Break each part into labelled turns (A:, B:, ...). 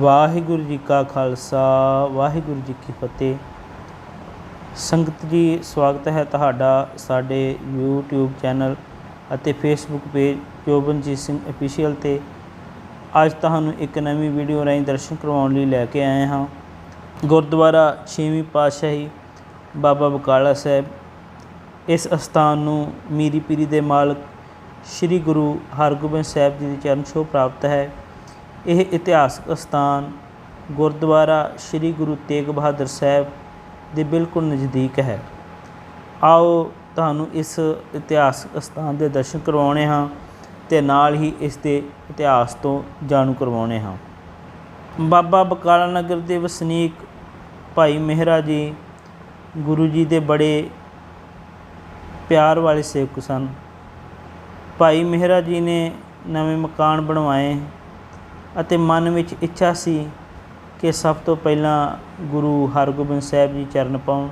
A: ਵਾਹਿਗੁਰੂ ਜੀ ਕਾ ਖਾਲਸਾ, ਵਾਹਿਗੁਰੂ ਜੀ ਕੀ ਫਤਿਹ। ਸੰਗਤ ਜੀ, ਸਵਾਗਤ ਹੈ ਤੁਹਾਡਾ ਸਾਡੇ YouTube ਚੈਨਲ ਅਤੇ Facebook page Jobanjit Singh official ਤੇ। ਅੱਜ ਤੁਹਾਨੂੰ ਇੱਕ ਨਵੀਂ ਵੀਡੀਓ ਰਾਹੀਂ ਦਰਸ਼ਨ ਕਰਵਾਉਣ ਲਈ ਲੈ ਕੇ ਆਏ ਹਾਂ। ਗੁਰਦੁਆਰਾ ਛੇਵੀਂ ਪਾਤਸ਼ਾਹੀ ਬਾਬਾ ਬਕਾਲਾ ਸਾਹਿਬ, ਇਸ ਅਸਥਾਨ ਨੂੰ ਮੀਰੀ ਪੀਰੀ ਦੇ ਮਾਲਕ ਸ੍ਰੀ ਗੁਰੂ ਹਰਗੋਬਿੰਦ ਸਾਹਿਬ ਜੀ ਦੀ ਚਰਨ ਛੋਹ ਪ੍ਰਾਪਤ ਹੈ। ਇਹ ਇਤਿਹਾਸਕ ਸਥਾਨ ਗੁਰਦੁਆਰਾ ਸ੍ਰੀ ਗੁਰੂ ਤੇਗ ਬਹਾਦਰ ਸਾਹਿਬ ਦੇ ਬਿਲਕੁਲ ਨਜ਼ਦੀਕ ਹੈ। ਆਓ ਤੁਹਾਨੂੰ ਇਸ ਇਤਿਹਾਸਕ ਸਥਾਨ ਦੇ ਦਰਸ਼ਨ ਕਰਵਾਉਣੇ ਹਾਂ ਤੇ ਨਾਲ ਹੀ ਇਸ ਦੇ ਇਤਿਹਾਸ ਤੋਂ ਜਾਣੂ ਕਰਵਾਉਣੇ ਹਾਂ। ਬਾਬਾ ਬਕਾਲਾ ਨਗਰ ਦੇ ਵਸਨੀਕ ਭਾਈ ਮਹਿਰਾ ਜੀ, ਗੁਰੂ ਜੀ ਦੇ ਬੜੇ ਪਿਆਰ ਵਾਲੇ ਸੇਵਕ ਸਨ। ਭਾਈ ਮਹਿਰਾ ਜੀ ਨੇ ਨਵੇਂ ਮਕਾਨ ਬਣਵਾਏ। ਅਤੇ ਮਨ ਵਿੱਚ ਇੱਛਾ ਸੀ ਕਿ ਸਭ ਤੋਂ ਪਹਿਲਾਂ ਗੁਰੂ ਹਰਗੋਬਿੰਦ ਸਾਹਿਬ ਜੀ ਚਰਨ ਪਾਉਣ।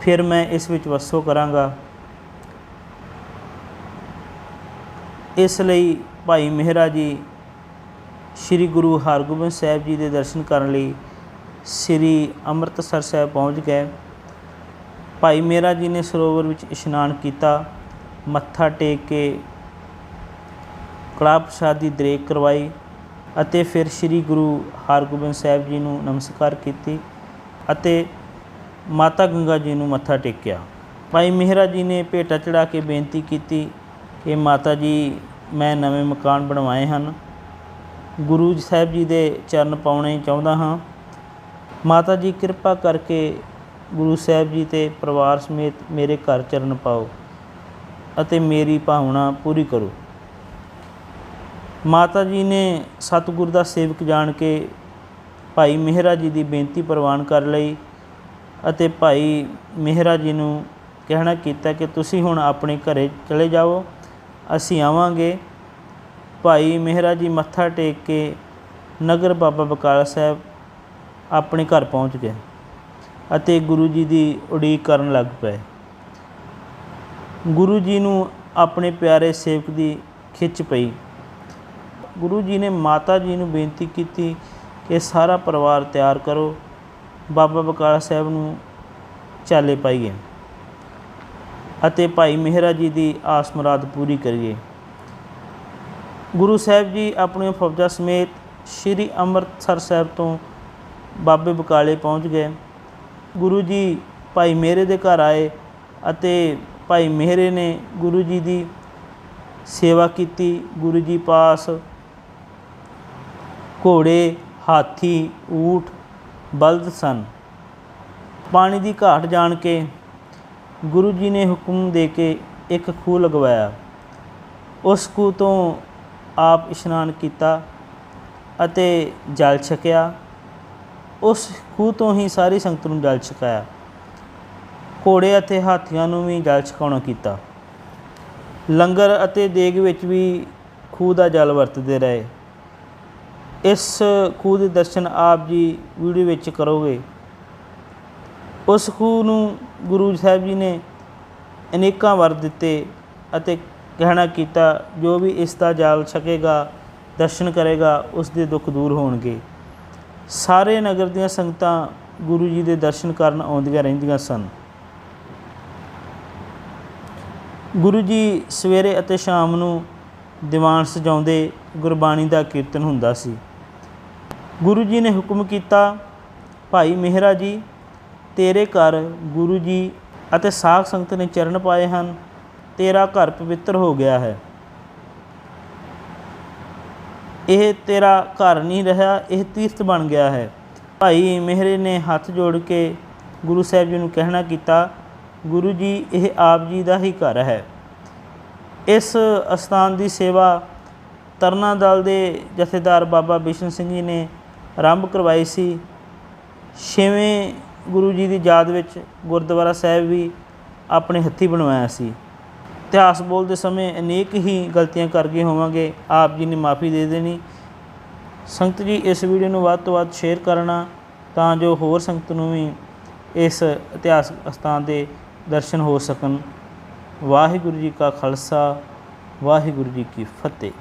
A: ਫਿਰ ਮੈਂ ਇਸ ਵਿੱਚ ਵਸੋ ਕਰਾਂਗਾ। ਇਸ ਲਈ ਭਾਈ ਮਹਿਰਾ ਜੀ ਸ੍ਰੀ ਗੁਰੂ ਹਰਗੋਬਿੰਦ ਸਾਹਿਬ ਜੀ ਦੇ ਦਰਸ਼ਨ ਕਰਨ ਲਈ ਸ੍ਰੀ ਅੰਮ੍ਰਿਤਸਰ ਸਾਹਿਬ ਪਹੁੰਚ ਗਏ। ਭਾਈ ਮਹਿਰਾ ਜੀ ਨੇ ਸਰੋਵਰ ਵਿੱਚ ਇਸ਼ਨਾਨ ਕੀਤਾ। ਮੱਥਾ ਟੇਕ ਕੇ ਕੜਾਹ ਪ੍ਰਸ਼ਾਦ ਦੀ ਦਰੇਕ ਕਰਵਾਈ। ਅਤੇ ਫਿਰ ਸ੍ਰੀ ਗੁਰੂ ਹਰਗੋਬਿੰਦ ਸਾਹਿਬ ਜੀ ਨੂੰ ਨਮਸਕਾਰ ਕੀਤੀ ਅਤੇ ਮਾਤਾ ਗੰਗਾ ਜੀ ਨੂੰ ਮੱਥਾ ਟੇਕਿਆ। ਭਾਈ ਮਿਹਰਾ ਜੀ ਨੇ ਭੇਟਾ ਚੜਾ ਕੇ ਬੇਨਤੀ ਕੀਤੀ ਕਿ ਮਾਤਾ ਜੀ, ਮੈਂ ਨਵੇਂ ਮਕਾਨ ਬਣਵਾਏ ਹਨ। ਗੁਰੂ ਸਾਹਿਬ ਜੀ ਦੇ ਚਰਨ ਪਾਉਣੇ ਚਾਹੁੰਦਾ ਹਾਂ। ਮਾਤਾ ਜੀ, ਕਿਰਪਾ ਕਰਕੇ ਗੁਰੂ ਸਾਹਿਬ ਜੀ ਤੇ ਪਰਿਵਾਰ ਸਮੇਤ ਮੇਰੇ ਘਰ ਚਰਨ ਪਾਓ ਅਤੇ ਮੇਰੀ ਭਾਵਨਾ ਪੂਰੀ ਕਰੋ। ਮਾਤਾ ਜੀ ਨੇ ਸਤਿਗੁਰ ਦਾ ਸੇਵਕ ਜਾਣ ਕੇ ਭਾਈ ਮਿਹਰਾ ਜੀ ਦੀ ਬੇਨਤੀ ਪ੍ਰਵਾਨ ਕਰ ਲਈ ਅਤੇ ਭਾਈ ਮਹਿਰਾ ਜੀ ਨੂੰ ਕਹਿਣਾ ਕੀਤਾ ਕਿ ਤੁਸੀਂ ਹੁਣ ਆਪਣੇ ਘਰੇ ਚਲੇ ਜਾਓ ਅਸੀਂ ਆਵਾਂਗੇ। ਭਾਈ ਮਹਿਰਾ ਜੀ ਮੱਥਾ ਟੇਕ ਕੇ ਨਗਰ ਬਾਬਾ ਬਕਾਲਾ ਸਾਹਿਬ ਆਪਣੇ ਘਰ ਪਹੁੰਚ ਗਏ ਅਤੇ ਗੁਰੂ ਜੀ ਦੀ ਉਡੀਕ ਕਰਨ ਲੱਗ ਪਏ। ਗੁਰੂ ਜੀ ਨੂੰ ਆਪਣੇ ਪਿਆਰੇ ਸੇਵਕ ਦੀ ਖਿੱਚ ਪਈ। ਗੁਰੂ ਜੀ ਨੇ ਮਾਤਾ ਜੀ ਨੂੰ ਬੇਨਤੀ ਕੀਤੀ ਕਿ ਸਾਰਾ ਪਰਿਵਾਰ ਤਿਆਰ ਕਰੋ। ਬਾਬਾ ਬਕਾਲਾ ਸਾਹਿਬ ਨੂੰ ਚਾਲੇ ਪਾਈਏ ਅਤੇ ਭਾਈ ਮਹਿਰਾ ਜੀ ਦੀ ਆਸ ਮੁਰਾਦ ਪੂਰੀ ਕਰੀਏ। ਗੁਰੂ ਸਾਹਿਬ ਜੀ ਆਪਣੀਆਂ ਫੌਜਾਂ ਸਮੇਤ ਸ੍ਰੀ ਅੰਮ੍ਰਿਤਸਰ ਸਾਹਿਬ ਤੋਂ ਬਾਬੇ ਬਕਾਲੇ ਪਹੁੰਚ ਗਏ। ਗੁਰੂ ਜੀ ਭਾਈ ਮਹਿਰੇ ਦੇ ਘਰ ਆਏ ਅਤੇ ਭਾਈ ਮਹਿਰੇ ਨੇ ਗੁਰੂ ਜੀ ਦੀ ਸੇਵਾ ਕੀਤੀ। ਗੁਰੂ ਜੀ ਪਾਸ ਘੋੜੇ, ਹਾਥੀ, ਊਠ ਬਲਦ ਸਨ। ਪਾਣੀ ਦੀ ਘਾਟ ਜਾਣ ਕੇ ਗੁਰੂ ਜੀ ਨੇ ਹੁਕਮ ਦੇ ਕੇ ਇੱਕ ਖੂਹ ਲਗਵਾਇਆ। ਉਸ ਖੂਹ ਤੋਂ ਆਪ ਇਸ਼ਨਾਨ ਕੀਤਾ ਅਤੇ ਜਲ ਛਕਿਆ। ਉਸ ਖੂਹ ਤੋਂ ਹੀ ਸਾਰੀ ਸੰਗਤ ਨੂੰ ਜਲ ਛਕਾਇਆ। ਘੋੜੇ ਅਤੇ ਹਾਥੀਆਂ ਨੂੰ ਵੀ ਜਲ ਛਕਾਉਣਾ ਕੀਤਾ। ਲੰਗਰ ਅਤੇ ਦੇਗ ਵਿੱਚ ਵੀ ਖੂਹ ਦਾ ਜਲ ਵਰਤਦੇ ਰਹੇ। ਇਸ ਖੂਹ ਦੇ ਦਰਸ਼ਨ ਆਪ ਜੀ ਵੀਡੀਓ ਵਿੱਚ ਕਰੋਗੇ। ਉਸ ਖੂਹ ਨੂੰ ਗੁਰੂ ਸਾਹਿਬ ਜੀ ਨੇ ਅਨੇਕਾਂ ਵਰ ਦਿੱਤੇ ਅਤੇ ਕਹਿਣਾ ਕੀਤਾ, ਜੋ ਵੀ ਇਸ ਦਾ ਜਾਲ ਛਕੇਗਾ, ਦਰਸ਼ਨ ਕਰੇਗਾ, ਉਸ ਦੇ ਦੁੱਖ ਦੂਰ ਹੋਣਗੇ। ਸਾਰੇ ਨਗਰ ਦੀਆਂ ਸੰਗਤਾਂ ਗੁਰੂ ਜੀ ਦੇ ਦਰਸ਼ਨ ਕਰਨ ਆਉਂਦੀਆਂ ਰਹਿੰਦੀਆਂ ਸਨ। ਗੁਰੂ ਜੀ ਸਵੇਰੇ ਅਤੇ ਸ਼ਾਮ ਨੂੰ ਦੀਵਾਨ ਸਜਾਉਂਦੇ ਗੁਰਬਾਣੀ ਦਾ ਕੀਰਤਨ ਹੁੰਦਾ ਸੀ। ਗੁਰੂ ਜੀ ਨੇ ਹੁਕਮ ਕੀਤਾ, ਭਾਈ ਮਹਿਰਾ ਜੀ, ਤੇਰੇ ਘਰ ਗੁਰੂ ਜੀ ਅਤੇ ਸਾਖ ਸੰਗਤ ਨੇ ਚਰਨ ਪਾਏ ਹਨ, ਤੇਰਾ ਘਰ ਪਵਿੱਤਰ ਹੋ ਗਿਆ ਹੈ। ਇਹ ਤੇਰਾ ਘਰ ਨਹੀਂ ਰਿਹਾ, ਇਹ ਤੀਰਥ ਬਣ ਗਿਆ ਹੈ। ਭਾਈ ਮਹਿਰੇ ਨੇ ਹੱਥ ਜੋੜ ਕੇ ਗੁਰੂ ਸਾਹਿਬ ਜੀ ਨੂੰ ਕਹਿਣਾ ਕੀਤਾ, ਗੁਰੂ ਜੀ, ਇਹ ਆਪ ਜੀ ਦਾ ਹੀ ਘਰ ਹੈ। ਇਸ ਅਸਥਾਨ ਦੀ ਸੇਵਾ ਤਰਨਾ ਦਲ ਦੇ ਜਥੇਦਾਰ ਬਾਬਾ ਬਿਸ਼ਨ ਸਿੰਘ ਜੀ ਨੇ ਆਰੰਭ ਕਰਵਾਈ ਸੀ। ਛੇਵੇਂ ਗੁਰੂ ਜੀ ਦੀ ਯਾਦ ਵਿੱਚ ਗੁਰਦੁਆਰਾ ਸਾਹਿਬ ਵੀ ਆਪਣੇ ਹੱਥੀ ਬਣਵਾਇਆ ਸੀ। ਇਤਿਹਾਸ ਬੋਲਦੇ ਸਮੇਂ ਅਨੇਕ ਹੀ ਗਲਤੀਆਂ ਕਰ ਗਏ ਹੋਵਾਂਗੇ, ਆਪ ਜੀ ਨੇ ਮਾਫੀ ਦੇ ਦੇਣੀ। ਸੰਗਤ ਜੀ, ਇਸ ਵੀਡੀਓ ਨੂੰ ਵੱਧ ਤੋਂ ਵੱਧ ਸ਼ੇਅਰ ਕਰਨਾ, ਤਾਂ ਜੋ ਹੋਰ ਸੰਗਤ ਨੂੰ ਵੀ ਇਸ ਇਤਿਹਾਸਕ ਸਥਾਨ ਦੇ ਦਰਸ਼ਨ ਹੋ ਸਕਣ। ਵਾਹਿਗੁਰੂ ਜੀ ਕਾ ਖਾਲਸਾ, ਵਾਹਿਗੁਰੂ ਜੀ ਕੀ ਫਤਿਹ।